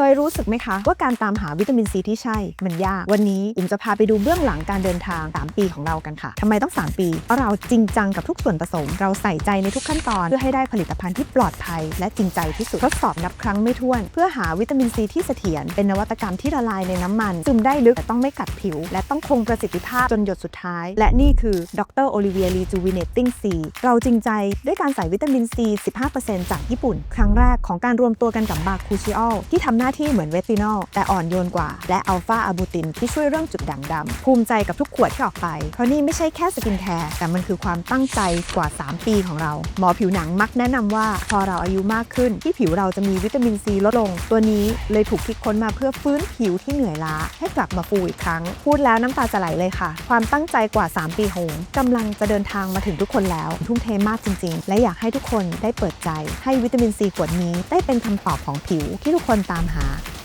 เคยรู้สึกไหมคะ ว่าการตามหาวิตามินซีที่ใช่ มันยาก วันนี้อุ๋มจะพาไปดูเบื้องหลังการเดินทาง 3 ปีของเรากันค่ะทำไมต้อง 3 ปีเพราะเราจริงจังกับทุกส่วนผสม เราใส่ใจในทุกขั้นตอน เพื่อให้ได้ผลิตภัณฑ์ที่ปลอดภัย และจริงใจที่สุดทดสอบนับครั้งไม่ถ้วน เพื่อหาวิตามินซีที่เสถียรเป็นนวัตกรรมที่ละลายในน้ำมันซึมได้ลึกแต่ต้องไม่กัดผิว และต้องคงประสิทธิภาพจนหยดสุดท้าย และนี่คือดรโอลิเวียรีจูวิเนตติ้งซีเราจริงใจด้วยการใส่วิตามินซี 15%จากญี่ปุ่น ครั้งแรกของการรวมตัวกันกับบาคูชิออลที่ทำหน้าาที่เหมือนเวตินอลแต่อ่อนโยนกว่า และอัลฟาอะบูตินที่ช่วยเรื่องจุดด่างดำภูมิใจกับทุกขวดที่ออกไป เพราะนี่ไม่ใช่แค่สกินแคร์แต่มันคือความตั้งใจกว่า 3 ปีของเรา หมอผิวหนังมักแนะนำว่าพอเราอายุมากขึ้น ที่ผิวเราจะมีวิตามินซีลดลง ตัวนี้เลยถูกคิดค้นมาเพื่อฟื้นผิวที่เหนื่อยล้า ให้กลับมาฟูอีกครั้ง พูดแล้วน้ำตาจะไหลเลยค่ะ ความตั้งใจกว่า 3 ปีโหงกำลังจะเดินทางมาถึงทุกคนแล้ว ทุ่มเทมากจริง ๆ และอยากให้ทุกคนได้เปิดใจ ให้วิตามินซีขวดนี้ได้เป็นคำตอบของผิวที่ทุกคนตามหาค่ะ